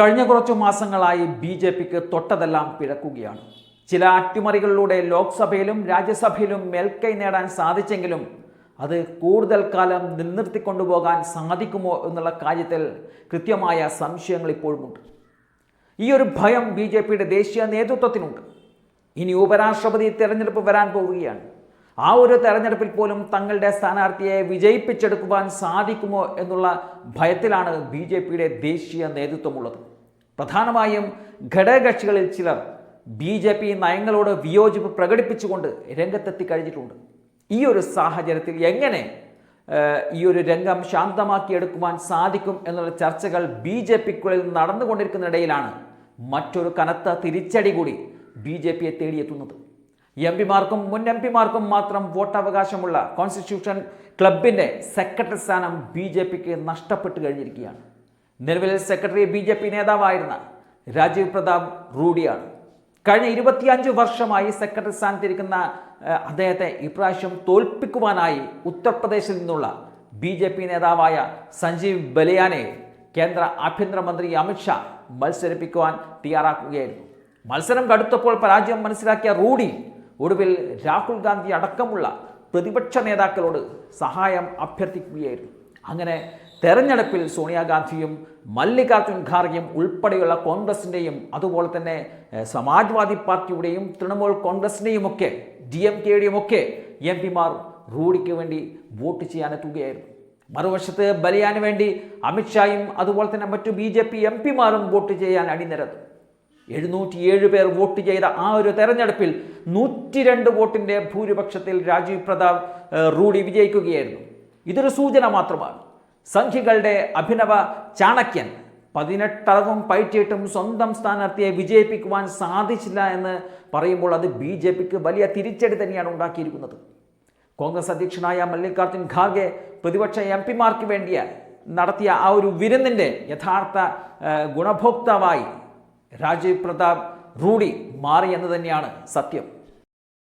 കഴിഞ്ഞ കുറച്ചു മാസങ്ങളായി ബി ജെ പിക്ക് തൊട്ടതെല്ലാം പിഴക്കുകയാണ്. ചില അട്ടിമറികളിലൂടെ ലോക്സഭയിലും രാജ്യസഭയിലും മേൽക്കൈ നേടാൻ സാധിച്ചെങ്കിലും അത് കൂടുതൽ കാലം നിലനിർത്തിക്കൊണ്ടുപോകാൻ സാധിക്കുമോ എന്നുള്ള കാര്യത്തിൽ കൃത്യമായ സംശയങ്ങൾ ഇപ്പോഴുമുണ്ട്. ഈ ഒരു ഭയം ബി ജെ പിയുടെ ദേശീയ നേതൃത്വത്തിനുണ്ട്. ഇനി ഉപരാഷ്ട്രപതി തെരഞ്ഞെടുപ്പ് വരാൻ പോവുകയാണ്. ആ ഒരു തെരഞ്ഞെടുപ്പിൽ പോലും തങ്ങളുടെ സ്ഥാനാർത്ഥിയെ വിജയിപ്പിച്ചെടുക്കുവാൻ സാധിക്കുമോ എന്നുള്ള ഭയത്തിലാണ് ബി ദേശീയ നേതൃത്വമുള്ളത്. പ്രധാനമായും ഘടകകക്ഷികളിൽ ചിലർ ബി ജെ പി നയങ്ങളോട് വിയോജിപ്പ് പ്രകടിപ്പിച്ചുകൊണ്ട് രംഗത്തെത്തി കഴിഞ്ഞിട്ടുണ്ട്. ഈ ഒരു സാഹചര്യത്തിൽ എങ്ങനെ ഈ ഒരു രംഗം ശാന്തമാക്കിയെടുക്കുവാൻ സാധിക്കും എന്നുള്ള ചർച്ചകൾ ബി ജെ പിക്കുള്ളിൽ നടന്നുകൊണ്ടിരിക്കുന്നിടയിലാണ് മറ്റൊരു കനത്ത തിരിച്ചടി കൂടി ബി ജെ പിയെ തേടിയെത്തുന്നത്. എം പിമാർക്കും മുൻ എം പിമാർക്കും മാത്രം വോട്ടവകാശമുള്ള കോൺസ്റ്റിറ്റ്യൂഷൻ ക്ലബിന്റെ സെക്രട്ടറി സ്ഥാനം ബി ജെ പിക്ക് നഷ്ടപ്പെട്ടു കഴിഞ്ഞിരിക്കുകയാണ്. നിലവിൽ സെക്രട്ടറി ബി ജെ പി നേതാവായിരുന്ന രാജീവ് പ്രതാപ് റൂഡിയാണ്. കഴിഞ്ഞ ഇരുപത്തിയഞ്ച് വർഷമായി സെക്രട്ടറി സ്ഥാനത്തിരിക്കുന്ന അദ്ദേഹത്തെ ഇപ്രാവശ്യം തോൽപ്പിക്കുവാനായി ഉത്തർപ്രദേശിൽ നിന്നുള്ള ബി ജെ പി നേതാവായ സഞ്ജീവ് ബലിയാനെ കേന്ദ്ര ആഭ്യന്തരമന്ത്രി അമിത്ഷാ മത്സരിപ്പിക്കുവാൻ തയ്യാറാക്കുകയായിരുന്നു. മത്സരം കടുത്തപ്പോൾ പരാജയം മനസ്സിലാക്കിയ റൂഡി ഒടുവിൽ രാഹുൽ ഗാന്ധി അടക്കമുള്ള പ്രതിപക്ഷ നേതാക്കളോട് സഹായം അഭ്യർത്ഥിക്കുകയായിരുന്നു. അങ്ങനെ തെരഞ്ഞെടുപ്പിൽ സോണിയാഗാന്ധിയും മല്ലികാർജുൻ ഖാർഗെയും ഉൾപ്പെടെയുള്ള കോൺഗ്രസിന്റെയും അതുപോലെ തന്നെ സമാജ്വാദി പാർട്ടിയുടെയും തൃണമൂൽ കോൺഗ്രസിന്റെയും ഒക്കെ ഡി എം കെയുടെയും ഒക്കെ എം പിമാർ റൂഡിക്ക് വേണ്ടി വോട്ട് ചെയ്യാനെത്തുകയായിരുന്നു മറുവശത്ത് ബലിയാന് വേണ്ടി അമിത്ഷായും അതുപോലെ തന്നെ മറ്റു ബി ജെ പി എം പിമാരും വോട്ട് ചെയ്യാൻ അണിനിരന്നു. എഴുന്നൂറ്റിയേഴ് പേർ വോട്ട് ചെയ്ത ആ ഒരു തെരഞ്ഞെടുപ്പിൽ നൂറ്റി രണ്ട് വോട്ടിന്റെ ഭൂരിപക്ഷത്തിൽ രാജീവ് പ്രതാപ് റൂഡി വിജയിക്കുകയായിരുന്നു. ഇതൊരു സൂചന മാത്രമാണ്. സംഖ്യകളുടെ അഭിനവ ചാണക്യൻ പതിനെട്ടറവും പയറ്റിയിട്ടും സ്വന്തം സ്ഥാനാർത്ഥിയെ വിജയിപ്പിക്കുവാൻ സാധിച്ചില്ല എന്ന് പറയുമ്പോൾ അത് ബി ജെ പിക്ക് വലിയ തിരിച്ചടി തന്നെയാണ് ഉണ്ടാക്കിയിരിക്കുന്നത്. കോൺഗ്രസ് അധ്യക്ഷനായ മല്ലികാർജുൻ ഖാർഗെ പ്രതിപക്ഷ എം പിമാർക്ക് വേണ്ടിയ നടത്തിയ ആ ഒരു വിരുന്നിന്റെ യഥാർത്ഥ ഗുണഭോക്താവായി രാജീവ് പ്രതാപ് റൂഡി മാറി എന്ന് തന്നെയാണ് സത്യം.